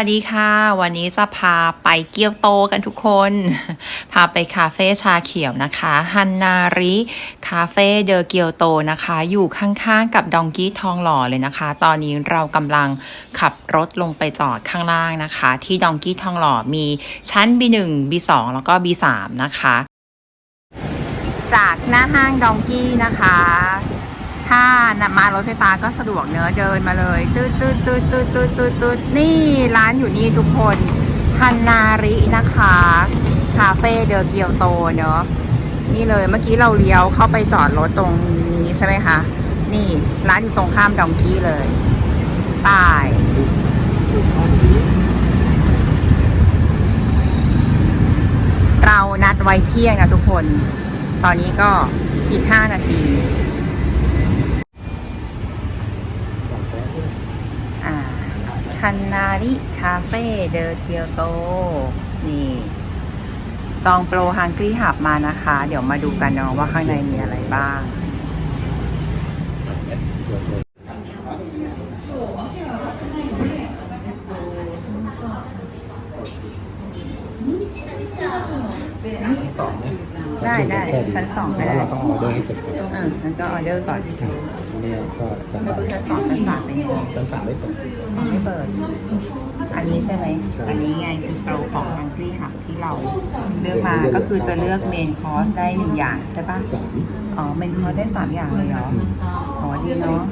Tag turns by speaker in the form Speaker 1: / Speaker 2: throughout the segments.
Speaker 1: สวัสดีค่ะ วันนี้จะพาไปเกียวโตกันทุกคน พาไปคาเฟ่ชาเขียวนะคะฮันนาริคาเฟ่เดอเกียวโตนะคะ อยู่ข้างๆกับดองกี้ทองหล่อเลยนะคะ ตอนนี้เรากำลังขับรถลงไปจอดข้างล่างนะคะ ที่ดองกี้ทองหล่อมีชั้น B1 B2 แล้วก็ B3 นะคะ จากหน้าห้างดองกี้นะคะ ถ้ามารถไฟฟ้าก็สะดวกเนอะเดินมาเลยตืดตืดตืดตืดตืดตืดตืดนี่ร้านอยู่นี่ทุกคนฮันนารินะคะคาเฟ่เดอเกียวโตเนอะนี่เลยเมื่อกี้เราเลี้ยวเข้าไปจอดรถตรงนี้ใช่ไหมคะ นี่ร้านอยู่ตรงข้ามดองกี้เลยตายเรานัดไว้เที่ยงนะทุกคน ตอนนี้ก็อีก 5 นาที อ่า ฮันนาริคาเฟ่เดอเกียวโต นี่จองโปรฮังกี้หับมานะคะ เดี๋ยวมาดูกันเนาะว่าข้างในมีอะไรบ้าง
Speaker 2: สองไหม
Speaker 1: ได้ได้ชั้นสองก็ได้
Speaker 2: แล้วเราต้องออเดอร์ให้เสร็จก่อน
Speaker 1: อ่างั้นก็ออเดอร์ก่อน
Speaker 2: เนี่ยก็จะ
Speaker 1: ไม่รู้ชั้นสองชั้นสามเป็นยังไง
Speaker 2: ชั้นสามไม่เปิด
Speaker 1: อ๋อไม่เปิด อันนี้ใช่ไหม
Speaker 2: ใช่
Speaker 1: อันนี้ไงคือโปรของฮังกี้หับที่เราเลือกมา ก็คือจะเลือกเมนคอร์สได้หนึ่งอย่างใช่ปะ
Speaker 2: สาม
Speaker 1: อ๋อเมนคอร์สได้สามอย่างเลยเหรอ อ๋อดีเนาะ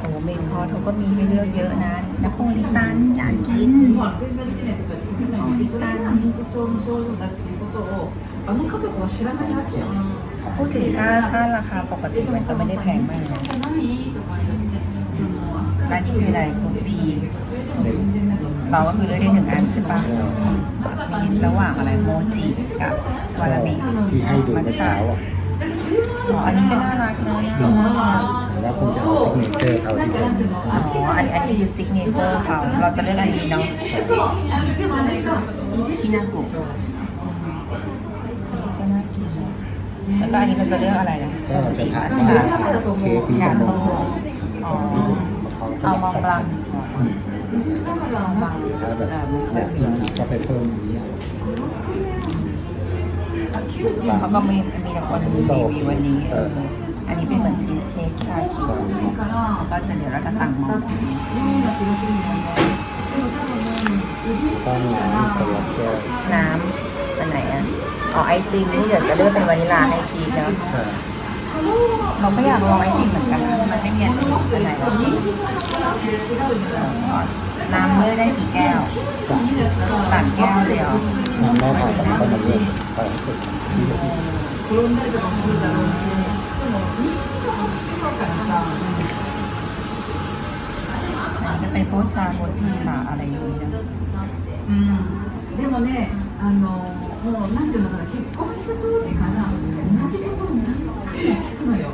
Speaker 1: โอ้เมนคอร์สเขาก็มีให้เลือกเยอะนะนโปลิตันอยากกิน
Speaker 3: 全然できないとかできないのでそれが認知症の症状だっていうことをあの家族は知らないわけよ。
Speaker 1: พูดถึงค่าค่าราคาปกติมันก็ไม่ได้แพงมากร้านนี้คืออะไรคุ
Speaker 3: ณบี
Speaker 1: เราก็คือเลือกได้หนึ่งอันใช่ปะมีระหว่างอะไรโมจิกับวาราบิ
Speaker 2: ที่ให้ดูเมื่อเช้าอะ
Speaker 1: อันนี้ก็น่ารักนะ
Speaker 2: แล้วผมจะเอาซิกเนเจอร์เขาดีกว่
Speaker 1: อันนี้คือซิกเนเจอร์เขาเราจะเลือกอันนี้เนาะที่นาโกลั แล้วก็อันนี้มันจะเรื่องอะไรนะ
Speaker 2: ก็จะผ่าน
Speaker 1: มา
Speaker 2: เคปี
Speaker 1: กั
Speaker 2: บ
Speaker 1: มอ
Speaker 2: ง
Speaker 1: อ๋อเอามองบลัง
Speaker 3: มองบลั
Speaker 2: งจะแบก็ไปเพิ่มนี้
Speaker 1: เขาก็มีมีแต่คนรีวิววันนี้ อันนี้เป็นเหมือนชีสเค้กค่ะก็จะเดี๋ยวเราจะสั่งมอง
Speaker 2: น้ำ
Speaker 1: อันไหนอะ อ๋อไอติมนี่เดี๋ยวจะเลือกเป็นวานิลาให้พีคเนาะ
Speaker 2: ใช่
Speaker 1: เราก็อยากลองไอติมเหมือนกันนะมันไม่มีอันไหนอันไหนเราชิม
Speaker 3: 認知症の方って違うじゃない。
Speaker 1: ก่อนน้ำเลือกได้กี่แก้ว
Speaker 2: สาม
Speaker 1: สามแก้วเลยเหรอ
Speaker 2: น้ำแม่ทานก็มันก็มาเลือกไปสุดที่เหลือ
Speaker 3: 転んだりとかもするだろうし、でも認知症も違うからさ。
Speaker 1: อันนี้จะเป็นโพชาโมจิชาอะไรอย่างนี้นะ
Speaker 3: うん。でもね、あの もうなんていうのかな、結婚した当時から同じことを何回も聞くのよ。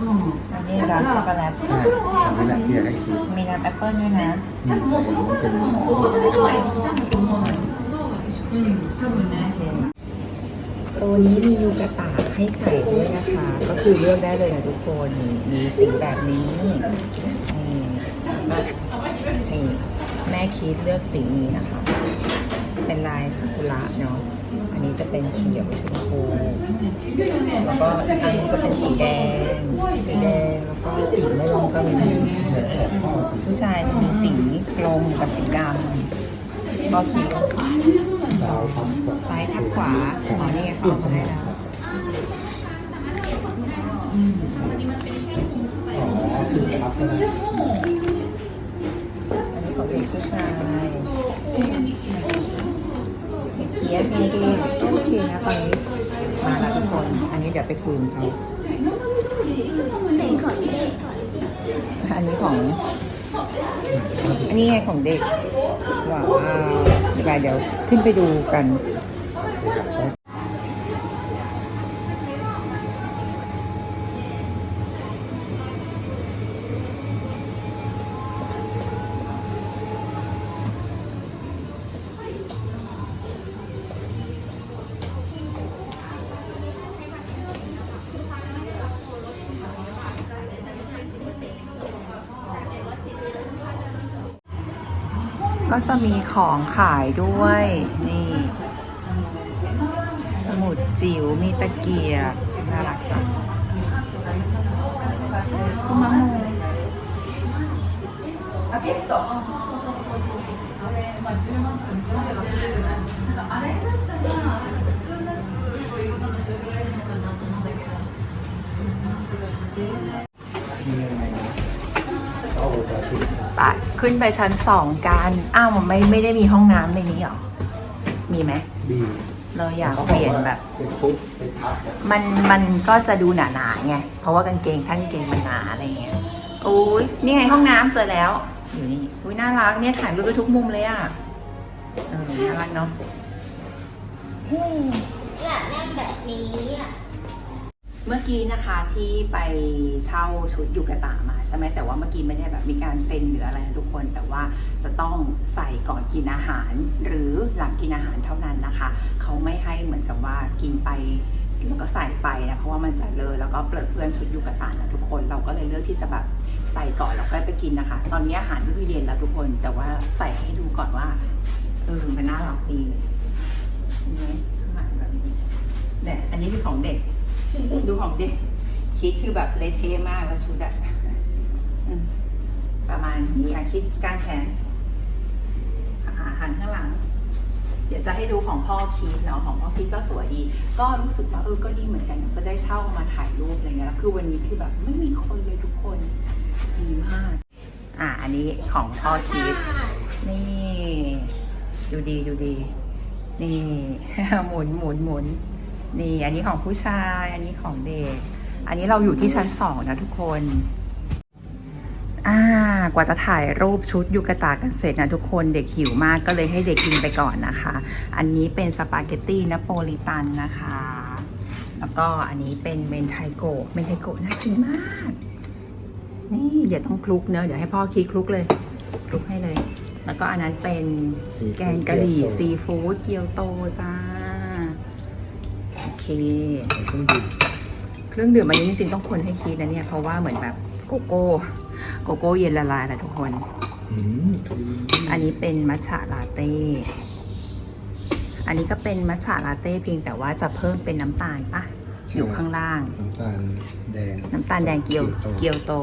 Speaker 3: うん。
Speaker 1: อันนี้ร้านช็อกโกแลต
Speaker 3: その頃は多分認知症
Speaker 1: มีน้ำแอปเปิ้ลด้วยนะ
Speaker 3: 多分もうその頃多分お子さんがいたんだと思うのよ。うん、多分
Speaker 1: โอ
Speaker 3: ね。
Speaker 1: เคตัวนี้มียูกะตะให้ใส่ด้วยนะคะ ก็คือเลือกได้เลยนะทุกคน มีสีแบบนี้นี่นี่แม่คิดเลือกสีนี้นะคะ เป็นลายซากุระเนาะ อันนี้จะเป็นเขียวชมพู แล้วก็อีกอันจะเป็นสีแดง สีแดง แล้วก็สีม่วงก็มีผู้ชายจะมีสีกลมกับสีดำก็คิดว่า
Speaker 2: ดาวทำแบบ
Speaker 1: ซ้ายทับขวาอ๋อนี่ไงเขาเอามาให้แล้ว
Speaker 2: อ๋อคือรับนะ
Speaker 1: อันนี้ของเด็กผู้ชายมีเคี ยกให้ด้วยโอเคนะตอนนี้มาแล้วทุกคน อันนี้เดี๋ยวไปคืนเขาอันนี้ของ อันนี้ไงของเด็กว้าวเดี๋ยวเดี๋ยวขึ้นไปดูกัน ก็จะมีของขายด้วย นี่ สมุดจิ๋วมีตะเกียบน่ารักจังคุณมะม่วง
Speaker 3: あペットあそうそうそうそうそうそうあれまあ10万とか20万とかするじゃないなんかあれだったら
Speaker 1: ขึ้นไปชั้นสองกันอ้าวมันไม่ไม่ได้มีห้องน้ำในนี้หรอ มีไหม
Speaker 2: ดี
Speaker 1: เราอยากเปลี่ยนแบบ
Speaker 2: เป็นปุ๊บเป็นทับ
Speaker 1: มันมันก็จะดูหนาๆไง เพราะว่ากางเกงท่านกางเกงมันหนาอะไรเงี้ยโอ้ยนี่ไงห้องน้ำเจอแล้ว อยู่นี่อุ้ยน่ารักเนี่ยถ่ายรูปไปทุกมุมเลยอะเออน่ารักเนาะ
Speaker 4: อยากนั่งแบบนี้อะ
Speaker 1: เมื่อกี้นะคะที่ไปเช่าชุดยูกะตะมาใช่ไหมแต่ว่าเมื่อกี้ไม่ได้แบบมีการเซ็นหรืออะไรทุกคน แต่ว่าจะต้องใส่ก่อนกินอาหาร หรือหลังกินอาหารเท่านั้นนะคะ เขาไม่ให้เหมือนกับว่ากินไปแล้วก็ใส่ไปนะเพราะว่ามันจะเลอะแล้วก็เปลือะเปื้อนชุดยูกะตะนะทุกคนเราก็เลยเลือกที่จะแบบใส่ก่อนแล้วค่อยไปกินนะคะ ตอนนี้อาหารก็คือเย็นแล้วทุกคน แต่ว่าใส่ให้ดูก่อนว่าเออมันน่ารักดีเนไหมข้างหลังแบบนี้เนี่ยอันนี้คือของเด็ก ดูของเด็กคิดคือแบบเละเทะมากแล้วชุดอะประมาณนี้อะคิดกางแขนอาหันข้างหลัง เดี๋ยวจะให้ดูของพ่อคิดเนาะของพ่อคิดก็สวยดี ก็รู้สึกว่าเออก็ดีเหมือนกันจะได้เช่ามาถ่ายรูปอะไรเงี้ยแล้วคือวันนี้คือแบบไม่มีคนเลยทุกคนดีมากอะอันนี้ของพ่อคิดนี่ดูดีดูดี นี่หมุนหมุนหมุน นี่ อันนี้ของผู้ชาย อันนี้ของเด็ก อันนี้เราอยู่ที่ชั้นสองนะทุกคน อ่า กว่าจะถ่ายรูปชุดยูกะตากันเสร็จนะทุกคน เด็กหิวมากก็เลยให้เด็กกินไปก่อนนะคะ อันนี้เป็นสปาเกตตี้นโปลิตันนะคะ แล้วก็อันนี้เป็นเมนไทโกะ เมนไทโกะน่ากินมาก นี่เดี๋ยวต้องคลุกเนอะ เดี๋ยวให้พ่อคีคลุกเลย คลุกให้เลย แล้วก็อันนั้นเป็น
Speaker 2: ซีฟู้ด
Speaker 1: แกงกะหรี่ซีฟู้ดเกี๊ยวโตจ้าโอ เค
Speaker 2: เครื่องดื่ม
Speaker 1: เครื่องดื่มอันนี้จริงๆต้องคนให้คิดนะเนี่ยเพราะว่าเหมือนแบบโกโก้โกโก้เย็นละลายนะทุกคน
Speaker 2: อืมดี
Speaker 1: อันนี้เป็นมัทฉะลาเต้อันนี้ก็เป็นมัทฉะลาเต้เพียงแต่ว่าจะเพิ่มเป็นน้ำตาลปะอยู่ข้างล่าง
Speaker 2: น้ำตาลแดง
Speaker 1: น้ำตาลแดงเกียว
Speaker 2: โต
Speaker 1: เกียวโต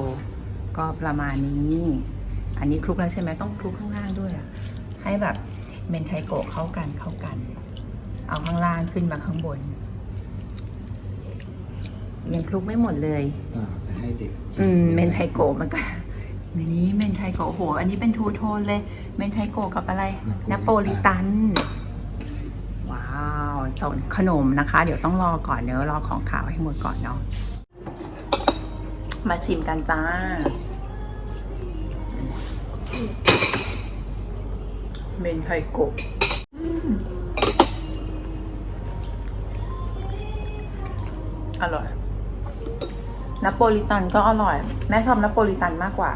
Speaker 1: ก็ประมาณนี้ อันนี้คลุกแล้วใช่ไหมต้องคลุกข้างล่างด้วยอะให้แบบเมนไทโกะเข้ากันเข้ากัน เอาข้างล่างขึ้นมาข้างบน ยังคลุกไม่หมดเลย
Speaker 2: อ่าจะให้เด็ก
Speaker 1: อืมเมนไทโกะมันก็ในนี้เมนไทโกะโอ้โห อันนี้เป็นทูโทนเลย เมนไทโกะกับอะไรนโปลิตัน ว้าวส่วนขนมนะคะ เดี๋ยวต้องรอก่อนเนอะรอของขาวให้หมดก่อนเนาะมาชิมกันจ้า เมนไทโกะอืมอร่อย นโปลิตันก็อร่อย แม่ชอบนโปลิตันมากกว่า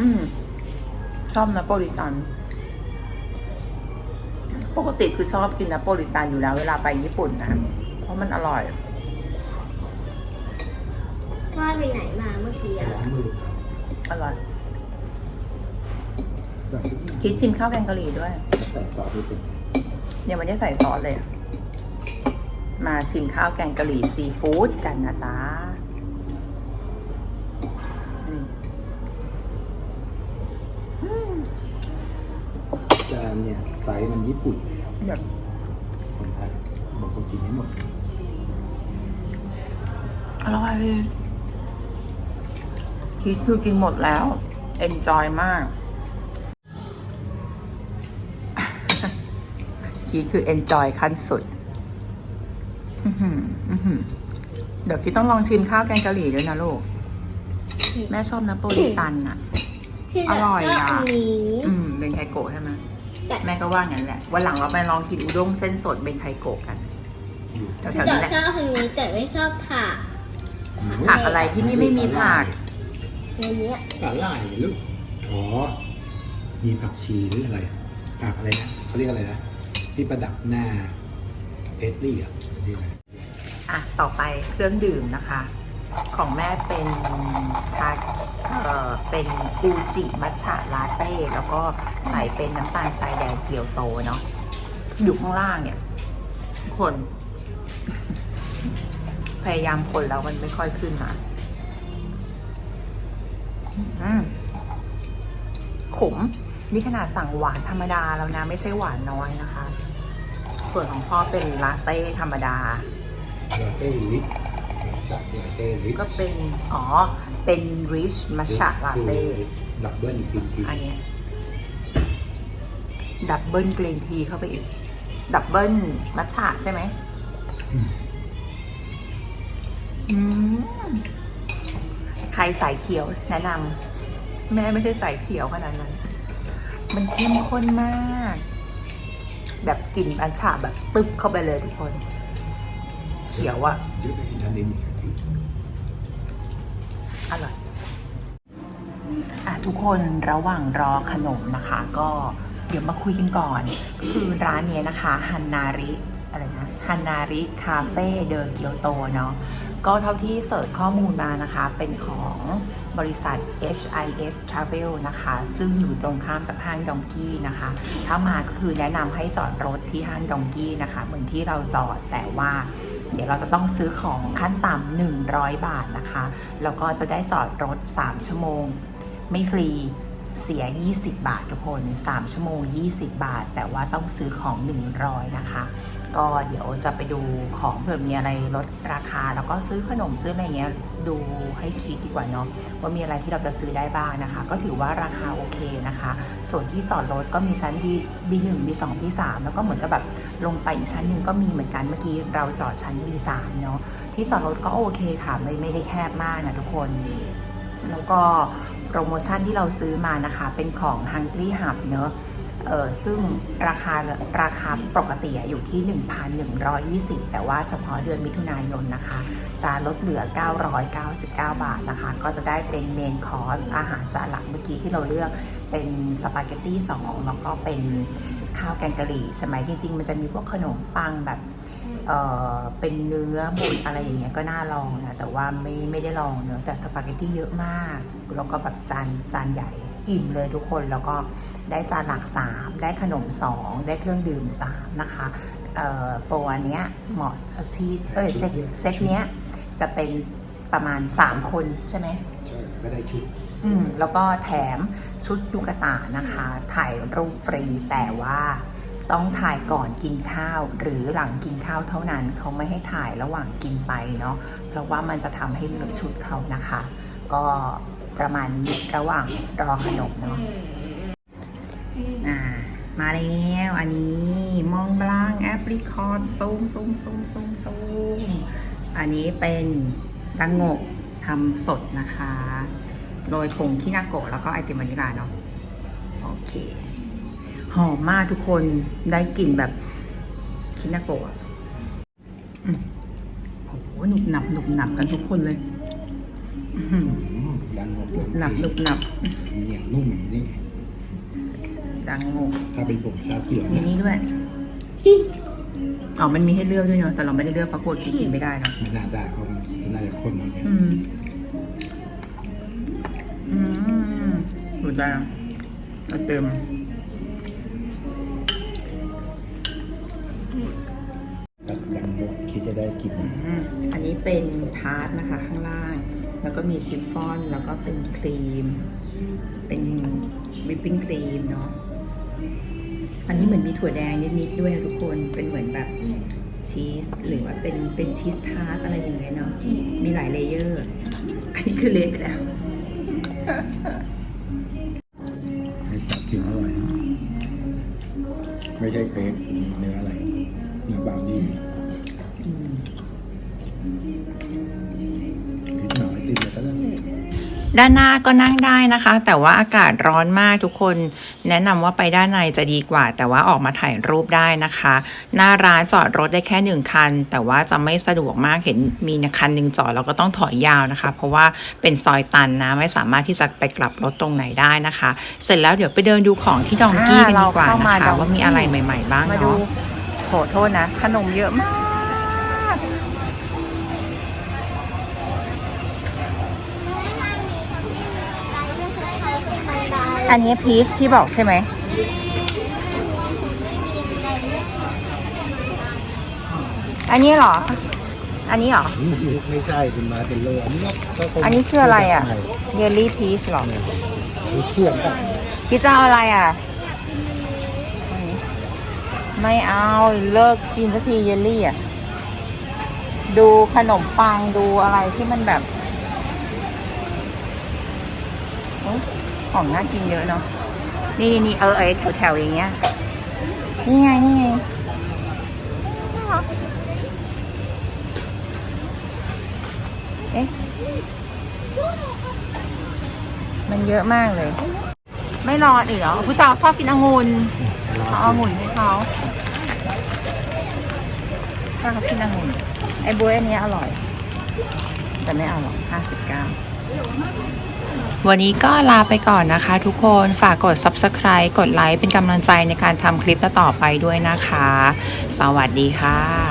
Speaker 1: อืม ชอบนโปลิตัน ปกติคือชอบกินนโปลิตันอยู่แล้วเวลาไปญี่ปุ่นนะ เพราะมันอร่อย
Speaker 4: ว่าไปไหนมาเมื่อกี้อะ
Speaker 2: ล้างมือ
Speaker 1: อร่อย
Speaker 2: แบบ
Speaker 1: คิดชิมข้าวแกงกะหรี่ด้วย
Speaker 2: ใส่ต่อด้วยเป็นไง
Speaker 1: ยังไม่ได้ใส่ซอสเลย มาชิมข้าวแกงกะหรี่ซีฟู้ดกันนะจ๊ะนี่
Speaker 2: จานเนี่ยไซส์มันญี่ปุ่นเลยครับ
Speaker 1: แบบ
Speaker 2: คนไทยบางคนกินไม่หมด
Speaker 1: อร่อยคิดคือกินหมดแล้ว เอนจอยมาก คิดคือเอนจอยขั้นสุด เดี๋ยวคิดต้องลองชิมข้าวแกงกะหรี่ด้วยนะลูก แม่ชอบนาโปลิตันอะ
Speaker 4: พี่
Speaker 1: อร่อยอะ
Speaker 4: ชบอันนี้
Speaker 1: อืมเบนไทโกะใช่ไหม
Speaker 4: แต่
Speaker 1: แม่ก็ว่างั้นแหละวันหลังเราไปลองกินอุด้งเส้นสดเบนไทโกะกัน
Speaker 2: อยู่
Speaker 1: แถว
Speaker 4: พี่
Speaker 1: ๆ
Speaker 4: ดอ
Speaker 1: นี้
Speaker 4: ก
Speaker 1: แหละ
Speaker 4: ชอบอันนี้แต่ไม่ชอบผัก
Speaker 1: ผักอะไรที่นี่ไม่มีผัก
Speaker 4: ในเนี้ย
Speaker 2: สาหร่ายลูกอ๋อมีผักชีหรืออะไรผักอะไรนะเขาเรียกอะไรนะที่ประดับหน้าเพสลี่อะเรียกอะไร
Speaker 1: อะ ต่อไปเครื่องดื่มนะคะ ของแม่เป็นชาเอ่อเป็นอูจิมัทฉะลาเต้ แล้วก็ใส่เป็นน้ำตาลทรายแดงเกียวโตเนาะอยู่ข้างล่างเนี่ย คน พยายามคนแล้วมันไม่ค่อยขึ้นมาขม นี่ขนาดสั่งหวานธรรมดาแล้วนะ ไม่ใช่หวานน้อยนะคะ ส่วนของพ่อเป็นลาเต้ธรรมดา
Speaker 2: ลาเต้ลิปสับลาเต้ลิป
Speaker 1: ก็เป็น อ๋อ เป็น rich matcha latte
Speaker 2: ดับเบิลกินที
Speaker 1: อันเนี้ยดับเบิลกรีนทีเข้าไปอีก ดับเบิลมัทฉะใช่ไหมอืมใครสายเขียวแนะนำแม่ไม่ใช่สายเขียวขนาดนั้น มันเข้มข้นมาก แบบกลิ่นมัทฉะแบบตึบเข้าไปเลยทุกคนเขียวอะ
Speaker 2: เยอะไปอีกอันหนึงอีกอันหนึ่ง
Speaker 1: อร่อยอะทุกคนระหว่างรอขนมนะคะ ก็เดี๋ยวมาคุยกันก่อน ก็คือร้านเนี้ยนะคะฮันนาริอะไรนะฮันนาริคาเฟ่เดอเกียวโตเนาะก็เท่าที่เสิร์ชข้อมูลมานะคะ เป็นของบริษัท HIS Travel นะคะ ซึ่งอยู่ตรงข้ามกับห้างดองกี้นะคะ ถ้ามาก็คือแนะนำให้จอดรถที่ห้างดองกี้นะคะ เหมือนที่เราจอดแต่ว่า เดี๋ยวเราจะต้องซื้อของขั้นต่ำ100 บาทนะคะ แล้วก็จะได้จอดรถ 3 ชั่วโมง ไม่ฟรีเสีย 20 บาททุกคน 3 ชั่วโมง 20 บาท แต่ว่าต้องซื้อของ 100 นะคะ ก็เดี๋ยวจะไปดูของเผื่อมีอะไรลดราคา แล้วก็ซื้อขนมซื้ออะไรเงี้ยดูให้คิดดีกว่าเนาะว่ามีอะไรที่เราจะซื้อได้บ้างนะคะ ก็ถือว่าราคาโอเคนะคะ ส่วนที่จอดรถก็มีชั้น B B1 B2 B3 แล้วก็เหมือนกับแบบลงไปอีกชั้นหนึ่งก็มีเหมือนกันเมื่อกี้เราจอดชั้น B3 เนาะที่จอดรถก็โอเคค่ะไม่ไม่ได้แคบมากนะทุกคน แล้วก็โปรโมชั่นที่เราซื้อมานะคะ เป็นของ Hungry Hub เนอะ ซึ่งราคาราคาปกติอยู่ที่ 1,120 แต่ว่าเฉพาะเดือนมิถุนายนนะคะ จะลดเหลือ 999 บาทนะคะ ก็จะได้เป็นเมนคอร์สอาหารจานหลักเมื่อกี้ที่เราเลือกเป็นสปาเกตตี้สองแล้วก็เป็นข้าวแกงกะหรี่ใช่ไหมจริง ๆ มันจะมีพวกขนมปังแบบเออเป็นเนื้อบดอะไรอย่างเงี้ยก็น่าลองนะแต่ว่าไม่ไม่ได้ลองเนอแต่สปาเกตตี้เยอะมาก แล้วก็แบบจานจานใหญ่ อิ่มเลยทุกคนแล้วก็ได้จานหลัก 3 ได้ขนม 2 ได้เครื่องดื่ม 3 นะคะเอ่อโปรอันเนี้ยเหมาะที่เออเซตเซตเนี้ยจะเป็นประมาณ 3 คนใช่ไหม
Speaker 2: ใช่ก็ได้ชุด
Speaker 1: อืมแล้วก็แถมชุดยูกะตานะคะ ถ่ายรูปฟรีแต่ว่าต้องถ่ายก่อนกินข้าว หรือหลังกินข้าวเท่านั้นเขาไม่ให้ถ่ายระหว่างกินไปเนาะเพราะว่ามันจะทำให้เหลือชุดเขานะคะ ก็ ประมาณนี้ระหว่างรอขนมเนาะอ่ามาแล้วอันนี้มองบลางแอปริคอตซูมซูมซูมซูมซูมอันนี้เป็นดังโงกทำสดนะคะโรยผงคินาโกะแล้วก็ไอติมวานิลลาเนาะโอเค หอมมากทุกคนได้กลิ่นแบบคินาโกะโอ้โหหนุบหนับหนุบหนับกันทุกคนเลย อื้อหือ
Speaker 2: อืมดังหมดเลย
Speaker 1: หนับหนุบหนับ
Speaker 2: เหนียวนุ่มอย่างนี้
Speaker 1: ดังโงก
Speaker 2: ถ้าเป็นผมชาเขียว
Speaker 1: มี
Speaker 2: เนี่ย
Speaker 1: นี่ด้วยอ๋อมันมีให้เลือกด้วยเนาะแต่เราไม่ได้เลือกเพราะกดกินไม่ได้เนาะ
Speaker 2: ไม่น่าได้เพราะมันน่าจะข้นกว่านี้
Speaker 1: อืมอืมดูได้นะแล้วเติม
Speaker 2: ตัดดังหมดคิดจะได้กิน
Speaker 1: อืมอันนี้เป็นทาร์ตนะคะข้างล่าง แล้วก็มีชิฟฟ่อน แล้วก็เป็นครีม เป็นวิปปิ้งครีมเนาะ อันนี้เหมือนมีถั่วแดงนิดๆด้วยนะทุกคน เป็นเหมือนแบบชีสหรือว่าเป็นเป็นชีสทาร์ตอะไรอย่างเงี้ยเนาะ มีหลายเลเยอร์ อันนี้คือเละไปแล้ว
Speaker 2: ให้ตัดกินอร่อยนะไม่ใช่เค้กเนื้ออะไรเนื้อบาวนี่ ด้า
Speaker 1: นหน้าก็นั่งได้นะคะ แต่ว่าอากาศร้อนมากทุกคน แนะนำว่าไปด้านในจะดีกว่า แต่ว่าออกมาถ่ายรูปได้นะคะ หน้าร้านจอดรถได้แค่หนึ่งคัน แต่ว่าจะไม่สะดวกมากเห็นมีคันหนึ่งจอดแล้วก็ต้องถอยยาวนะคะ เพราะว่าเป็นซอยตันนะไม่สามารถที่จะไปกลับรถตรงไหนได้นะคะ เสร็จแล้วเดี๋ยวไปเดินดูของที่ดองกี้กันดีกว่านะคะว่ามีอะไรใหม่ ๆ บ้าง
Speaker 5: มาดู
Speaker 1: เนาะโหโทษนะขนมเยอะมาก อันนี้พีชที่บอกใช่ไหม อันนี้เหรอ อันนี้เหรอ
Speaker 2: ไม่ใช่คุณมาเป็นโลอันนี้ก็คง
Speaker 1: อันนี้คืออะไรอะ เยลลี่พีชหรอ
Speaker 2: มีเชื่อมป่ะ
Speaker 1: พี่จะเอาอะไรอะ ไม่เอาเลิกกินสักทีเยลลี่อะ ดูขนมปังดูอะไรที่มันแบบ ของน่ากินเยอะเนาะนี่นี่เออไอแถวแถวอย่างเงี้ยนี่ไงนี่ไงเอ๊ะมันเยอะมากเลย ไม่รออีกเหรอผู้สาวชอบกินองุ่นเขาเอาองุ่นให้เขาถ้าเขากินองุ่นไอ้บ๊วยอันนี้อร่อย แต่ไม่เอาหรอกห้าสิบเก้า วันนี้ก็ลาไปก่อนนะคะทุกคนฝากกด subscribe กดไลค์เป็นกำลังใจในการทำคลิปต่อไปด้วยนะคะ สวัสดีค่ะ